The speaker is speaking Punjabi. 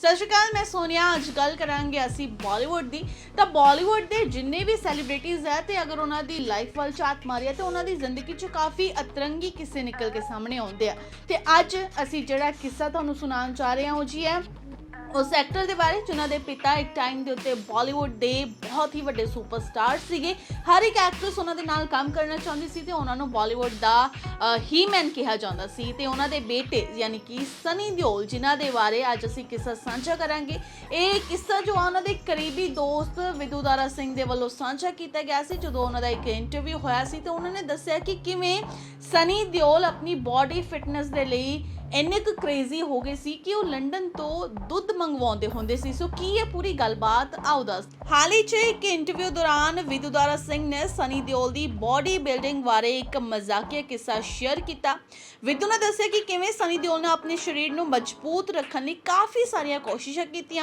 ਸਤਿ ਸ਼੍ਰੀ ਅਕਾਲ, ਮੈਂ ਸੋਨੀਆ। ਅੱਜ ਗੱਲ ਕਰਾਂਗੇ ਅਸੀਂ ਬਾਲੀਵੁੱਡ ਦੀ। ਤਾਂ ਬਾਲੀਵੁੱਡ ਦੇ ਜਿੰਨੇ ਵੀ ਸੈਲੀਬ੍ਰਿਟੀਜ਼ ਹੈ ਤੇ ਅਗਰ ਉਹਨਾਂ ਦੀ ਲਾਈਫ ਵੱਲ ਝਾਤ ਮਾਰੀਏ ਤੇ ਉਹਨਾਂ ਦੀ ਜ਼ਿੰਦਗੀ 'ਚ ਕਾਫੀ ਅਤਰੰਗੀ ਕਿੱਸੇ ਨਿਕਲ ਕੇ ਸਾਹਮਣੇ ਆਉਂਦੇ ਆ। ਤੇ ਅੱਜ ਅਸੀਂ ਜਿਹੜਾ ਕਿੱਸਾ ਤੁਹਾਨੂੰ ਸੁਣਾਉਣ ਜਾ ਰਹੇ ਹਾਂ, ਉਹ ਜੀ ਹੈ ਉਸ ਐਕਟਰ ਦੇ ਬਾਰੇ ਜਿਨ੍ਹਾਂ ਦੇ ਪਿਤਾ ਇੱਕ ਟਾਈਮ ਦੇ ਉੱਤੇ ਬਾਲੀਵੁੱਡ ਦੇ ਬਹੁਤ ਹੀ ਵੱਡੇ ਸੁਪਰਸਟਾਰ ਸੀਗੇ। ਹਰ ਇੱਕ ਐਕਟਰਸ ਉਹਨਾਂ ਦੇ ਨਾਲ ਕੰਮ ਕਰਨਾ ਚਾਹੁੰਦੀ ਸੀ ਤੇ ਉਹਨਾਂ ਨੂੰ ਬਾਲੀਵੁੱਡ ਦਾ ਹੀ ਮੈਨ ਕਿਹਾ ਜਾਂਦਾ ਸੀ ਤੇ ਉਹਨਾਂ ਦੇ ਬੇਟੇ ਯਾਨੀ ਕਿ ਸਨੀ ਦਿਓਲ ਜਿਨ੍ਹਾਂ ਦੇ ਬਾਰੇ ਅੱਜ ਅਸੀਂ ਕਿੱਸਾ ਸਾਂਝਾ ਕਰਾਂਗੇ, ਇਹ ਕਿੱਸਾ ਜੋ ਆ ਉਹਨਾਂ ਦੇ ਕਰੀਬੀ ਦੋਸਤ ਵਿਦੂਦਾਰਾ ਸਿੰਘ ਦੇ ਵੱਲੋਂ ਸਾਂਝਾ ਕੀਤਾ ਗਿਆ ਸੀ। ਜਦੋਂ ਉਹਨਾਂ ਦਾ ਇੱਕ ਇੰਟਰਵਿਊ ਹੋਇਆ ਸੀ ਤੇ ਉਹਨਾਂ ਨੇ ਦੱਸਿਆ ਕਿ ਕਿਵੇਂ ਸਨੀ ਦਿਓਲ ਆਪਣੀ ਬਾਡੀ ਫਿਟਨੈਸ ਦੇ ਲਈ ਇੰਨੇ ਕੁ ਕ੍ਰੇਜ਼ੀ ਹੋ ਗਏ ਸੀ ਕਿ ਉਹ ਲੰਡਨ ਤੋਂ ਦੁੱਧ ਮੰਗਵਾਉਂਦੇ ਹੁੰਦੇ ਸੀ। ਸੋ ਕੀ ਇਹ ਪੂਰੀ ਗੱਲਬਾਤ? ਆਓ ਦੱਸ। ਹਾਲ ਹੀ 'ਚ ਇੱਕ ਇੰਟਰਵਿਊ ਦੌਰਾਨ ਵਿਦੂਦਾਰਾ ਸਿੰਘ ਨੇ ਸਨੀ ਦਿਓਲ ਦੀ ਬਾਡੀ ਬਿਲਡਿੰਗ ਬਾਰੇ ਇੱਕ ਮਜ਼ਾਕੀਆ ਕਿੱਸਾ ਸ਼ੇਅਰ ਕੀਤਾ। ਵਿਦੂ ਨੇ ਦੱਸਿਆ ਕਿ ਕਿਵੇਂ ਸਨੀ ਦਿਓਲ ਨੇ ਆਪਣੇ ਸਰੀਰ ਨੂੰ ਮਜ਼ਬੂਤ ਰੱਖਣ ਲਈ ਕਾਫੀ ਸਾਰੀਆਂ ਕੋਸ਼ਿਸ਼ਾਂ ਕੀਤੀਆਂ।